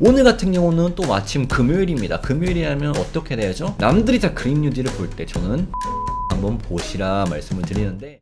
오늘 같은 경우는 또 마침 금요일입니다. 금요일이라면 어떻게 돼야죠? 남들이 다 그린 뉴딜을 볼 때 저는 한번 보시라 말씀을 드리는데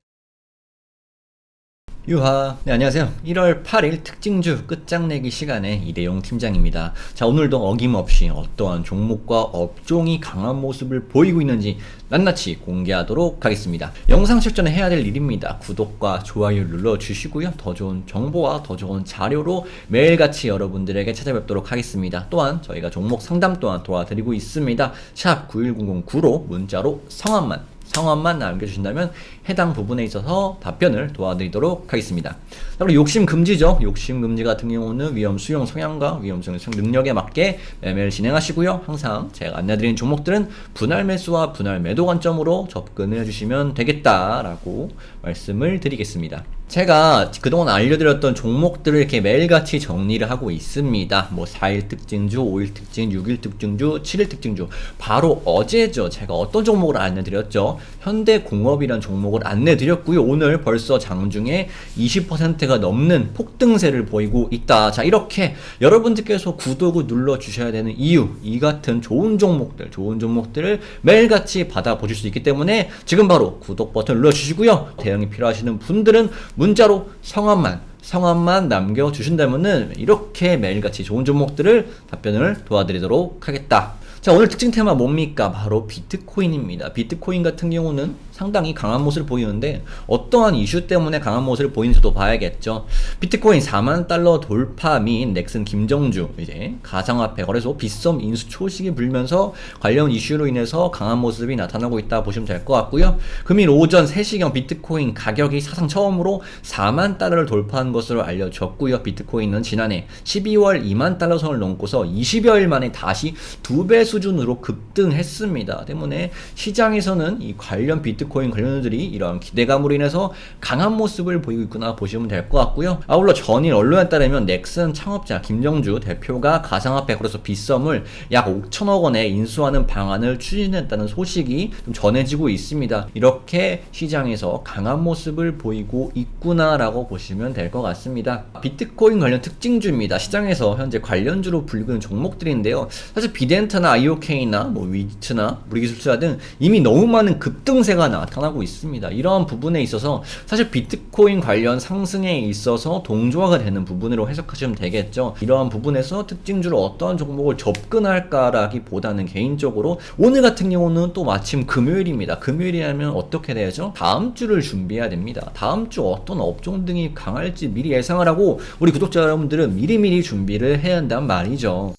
유하. 네, 안녕하세요. 1월 8일 특징주 끝장내기 시간에 이대용 팀장입니다. 자, 오늘도 어김없이 어떠한 종목과 업종이 강한 모습을 보이고 있는지 낱낱이 공개하도록 하겠습니다. 영상 실전에 해야 될 일입니다. 구독과 좋아요 눌러주시고요. 더 좋은 정보와 더 좋은 자료로 매일같이 여러분들에게 찾아뵙도록 하겠습니다. 또한 저희가 종목 상담 또한 도와드리고 있습니다. 샵 91009로 문자로 성함만 성함만 남겨주신다면 해당 부분에 있어서 답변을 도와드리도록 하겠습니다. 자, 그리고 욕심 금지죠. 욕심 금지 같은 경우는 위험 수용 성향과 위험 수용 능력에 맞게 매매를 진행하시고요. 항상 제가 안내드리는 종목들은 분할 매수와 분할 매도 관점으로 접근을 해주시면 되겠다라고 말씀을 드리겠습니다. 제가 그동안 알려드렸던 종목들을 이렇게 매일같이 정리를 하고 있습니다. 뭐 4일 특징주, 5일 특징, 6일 특징주, 7일 특징주. 바로 어제죠. 제가 어떤 종목을 안내드렸죠. 현대공업이라는 종목을 안내드렸고요. 오늘 벌써 장중에 20%가 넘는 폭등세를 보이고 있다. 자, 이렇게 여러분들께서 구독을 눌러주셔야 되는 이유, 이 같은 좋은 종목들, 좋은 종목들을 매일같이 받아보실 수 있기 때문에 지금 바로 구독 버튼 눌러주시고요. 대응이 필요하시는 분들은 문자로 성함만 성함만 남겨주신다면은 이렇게 매일같이 좋은 종목들을 답변을 도와드리도록 하겠다. 자, 오늘 특징 테마 뭡니까? 바로 비트코인입니다. 비트코인 같은 경우는 상당히 강한 모습을 보이는데 어떠한 이슈 때문에 강한 모습을 보이는지도 봐야겠죠. 비트코인 4만 달러 돌파 및 넥슨 김정주 이제 가상화폐 거래소 빗썸 인수 초식이 불면서 관련 이슈로 인해서 강한 모습이 나타나고 있다 보시면 될 것 같고요. 금일 오전 3시경 비트코인 가격이 사상 처음으로 4만 달러를 돌파한 것으로 알려졌고요. 비트코인은 지난해 12월 2만 달러 선을 넘고서 20여일 만에 다시 두 배 수준으로 급등했습니다. 때문에 시장에서는 이 관련 비트코인 관련주들이 이런 기대감으로 인해서 강한 모습을 보이고 있구나 보시면 될 것 같고요. 아울러 전일 언론에 따르면 넥슨 창업자 김정주 대표가 가상화폐 거래소 빗썸을 약 5천억 원에 인수하는 방안을 추진했다는 소식이 좀 전해지고 있습니다. 이렇게 시장에서 강한 모습을 보이고 있구나라고 보시면 될 것 같습니다. 비트코인 관련 특징주입니다. 시장에서 현재 관련주로 불리고 있는 종목들인데요. 사실 비덴트나 IOK나 뭐 위트나 무리기술사 등 이미 너무 많은 급등세가 나타나고 있습니다. 이러한 부분에 있어서 사실 비트코인 관련 상승에 있어서 동조화가 되는 부분으로 해석하시면 되겠죠. 이러한 부분에서 특징주로 어떠한 종목을 접근할까라기보다는 개인적으로 오늘 같은 경우는 또 마침 금요일입니다. 금요일이라면 어떻게 되죠? 다음 주를 준비해야 됩니다. 다음 주 어떤 업종 등이 강할지 미리 예상을 하고 우리 구독자 여러분들은 미리미리 준비를 해야 한단 말이죠.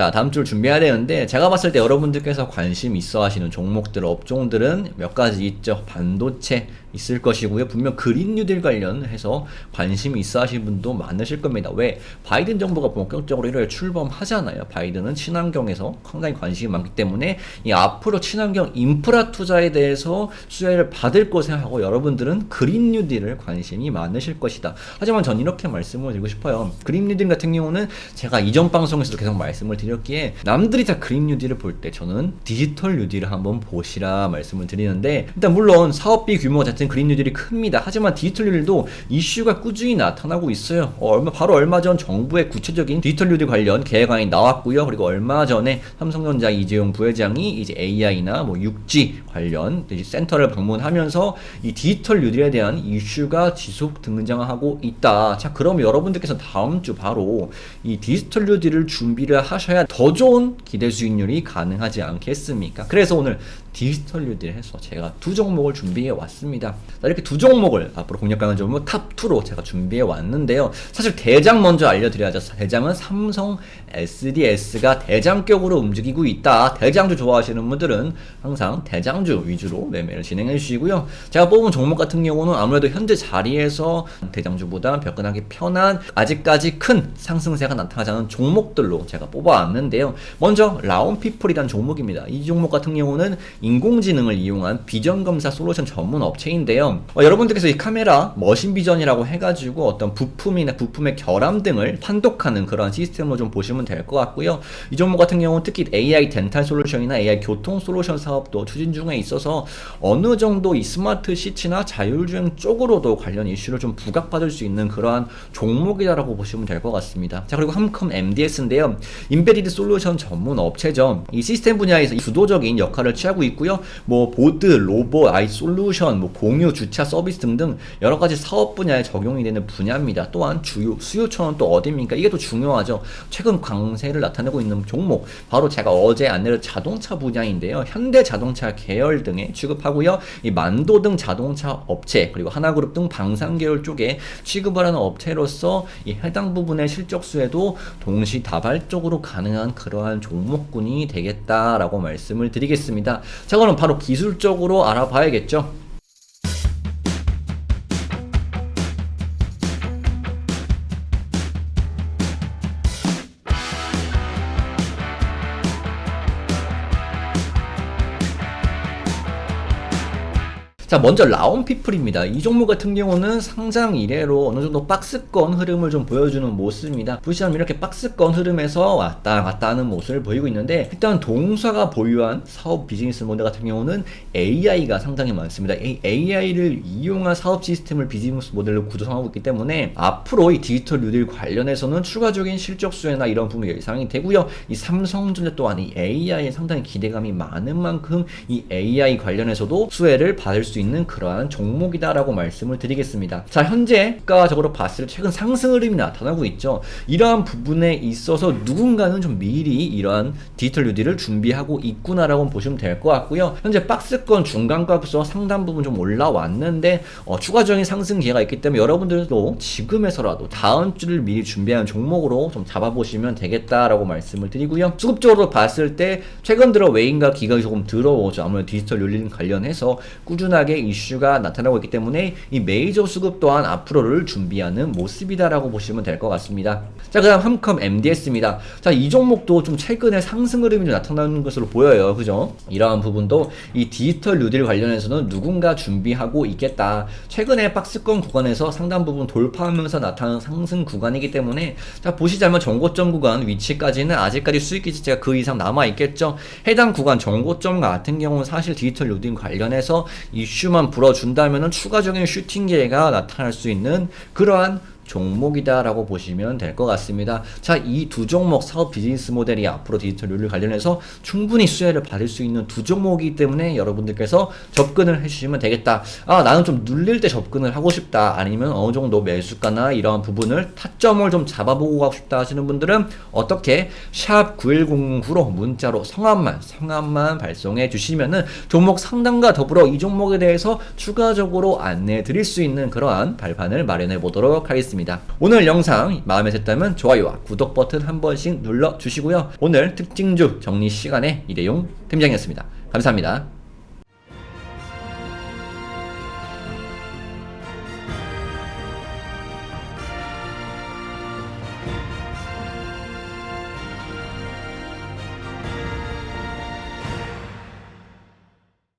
자, 다음 주를 준비해야 되는데, 제가 봤을 때 여러분들께서 관심 있어 하시는 종목들, 업종들은 몇 가지 있죠. 반도체 있을 것이고요. 분명 그린 뉴딜 관련해서 관심이 있어 하시는 분도 많으실 겁니다. 왜? 바이든 정부가 본격적으로 1월 출범하잖아요. 바이든은 친환경에서 상당히 관심이 많기 때문에 이 앞으로 친환경 인프라 투자에 대해서 수혜를 받을 거 생각하고 여러분들은 그린 뉴딜을 관심이 많으실 것이다. 하지만 전 이렇게 말씀을 드리고 싶어요. 그린 뉴딜 같은 경우는 제가 이전 방송에서도 계속 말씀을 드렸 기에 남들이 다 그린 뉴딜을 볼 때 저는 디지털 뉴딜을 한번 보시라 말씀을 드리는데 일단 물론 사업비 규모 자체는 그린 뉴딜이 큽니다. 하지만 디지털 뉴딜도 이슈가 꾸준히 나타나고 있어요. 어, 얼마 바로 얼마 전 정부의 구체적인 디지털 뉴딜 관련 계획안이 나왔고요. 그리고 얼마 전에 삼성전자 이재용 부회장이 이제 AI나 뭐 6G 관련 센터를 방문하면서 이 디지털 뉴딜에 대한 이슈가 지속 등장하고 있다. 자, 그럼 여러분들께서 다음 주 바로 이 디지털 뉴딜을 준비를 하셔야 더 좋은 기대 수익률이 가능하지 않겠습니까? 그래서 오늘 디지털 뉴딜 해서 제가 두 종목을 준비해 왔습니다. 자, 이렇게 두 종목을 앞으로 공략 가는 종목 탑2로 제가 준비해 왔는데요. 사실 대장 먼저 알려드려야죠. 대장은 삼성 SDS가 대장격으로 움직이고 있다. 대장주 좋아하시는 분들은 항상 대장주 위주로 매매를 진행해 주시고요. 제가 뽑은 종목 같은 경우는 아무래도 현재 자리에서 대장주보다 벽근하기 편한 아직까지 큰 상승세가 나타나지 않은 종목들로 제가 뽑아 올라왔는데요. 먼저 라온피플이라는 종목입니다. 이 종목 같은 경우는 인공지능을 이용한 비전 검사 솔루션 전문 업체인데요. 어, 여러분들께서 이 카메라 머신 비전이라고 해가지고 어떤 부품이나 부품의 결함 등을 판독하는 그런 시스템으로 좀 보시면 될 것 같고요. 이 종목 같은 경우는 특히 AI 덴탈 솔루션이나 AI 교통 솔루션 사업도 추진 중에 있어서 어느 정도 이 스마트 시티나 자율주행 쪽으로도 관련 이슈를 좀 부각받을 수 있는 그러한 종목이다라고 보시면 될 것 같습니다. 자 그리고 함컴 MDS인데요. 인베 디드 솔루션 전문 업체죠. 이 시스템 분야에서 주도적인 역할을 취하고 있고요. 뭐 보드, 로봇, 아이 솔루션, 뭐 공유 주차 서비스 등등 여러 가지 사업 분야에 적용이 되는 분야입니다. 또한 주요 수요처는 또 어디입니까? 이게 또 중요하죠. 최근 강세를 나타내고 있는 종목 바로 제가 어제 안내를 자동차 분야인데요. 현대 자동차 계열 등에 취급하고요. 이 만도 등 자동차 업체 그리고 하나그룹 등 방산 계열 쪽에 취급을 하는 업체로서 이 해당 부분의 실적수에도 동시다발적으로 가 능한 그러한 종목군이 되겠다라고 말씀을 드리겠습니다. 자 그럼 바로 기술적으로 알아봐야겠죠. 자, 먼저 라온피플입니다. 이 종목 같은 경우는 상장 이래로 어느 정도 박스권 흐름을 좀 보여주는 모습입니다. 보시면 이렇게 박스권 흐름에서 왔다 갔다 하는 모습을 보이고 있는데 일단 동사가 보유한 사업 비즈니스 모델 같은 경우는 AI가 상당히 많습니다. 이 AI를 이용한 사업 시스템을 비즈니스 모델로 구성하고 있기 때문에 앞으로 이 디지털 뉴딜 관련해서는 추가적인 실적 수혜나 이런 부분이 예상이 되고요. 이 삼성전자 또한 이 AI에 상당히 기대감이 많은 만큼 이 AI 관련해서도 수혜를 받을 수 있는 그러한 종목이다라고 말씀을 드리겠습니다. 자, 현재 가적으로 봤을 때 최근 상승 흐름이 나타나고 있죠. 이러한 부분에 있어서 누군가는 좀 미리 이러한 디지털 뉴딜을 준비하고 있구나라고 보시면 될 것 같고요. 현재 박스권 중간값에서 상당 부분 좀 올라왔는데 어, 추가적인 상승 기회가 있기 때문에 여러분들도 지금에서라도 다음 주를 미리 준비하는 종목으로 좀 잡아보시면 되겠다라고 말씀을 드리고요. 수급적으로 봤을 때 최근 들어 외인과 기관이 조금 들어오죠. 아무래도 디지털 뉴딜 관련해서 꾸준하게 이슈가 나타나고 있기 때문에 이 메이저 수급 또한 앞으로를 준비하는 모습이다라고 보시면 될 것 같습니다. 자, 그 다음 함컴 MDS입니다. 자, 이 종목도 좀 최근에 상승 흐름이 좀 나타나는 것으로 보여요. 그죠? 이러한 부분도 이 디지털 뉴딜 관련해서는 누군가 준비하고 있겠다. 최근에 박스권 구간에서 상당 부분 돌파하면서 나타나는 상승 구간이기 때문에 자, 보시자면 정고점 구간 위치까지는 아직까지 수익 기지가 그 이상 남아 있겠죠. 해당 구간 정고점 같은 경우는 사실 디지털 뉴딜 관련해서 이슈 만 불어준다면 추가적인 슈팅 기회가 나타날 수 있는 그러한 종목이다라고 보시면 될 것 같습니다. 자, 이 두 종목 사업 비즈니스 모델이 앞으로 디지털 룰을 관련해서 충분히 수혜를 받을 수 있는 두 종목이기 때문에 여러분들께서 접근을 해주시면 되겠다. 아, 나는 좀 눌릴 때 접근을 하고 싶다. 아니면 어느 정도 매수가나 이러한 부분을 타점을 좀 잡아보고 가고 싶다 하시는 분들은 어떻게 샵 9109로 문자로 성함만 성함만 발송해 주시면은 종목 상담과 더불어 이 종목에 대해서 추가적으로 안내해 드릴 수 있는 그러한 발판을 마련해 보도록 하겠습니다. 오늘 영상 마음에 든다면 좋아요와 구독 버튼 한 번씩 눌러 주시고요. 오늘 특징주 정리 시간에 이대용 팀장이었습니다. 감사합니다.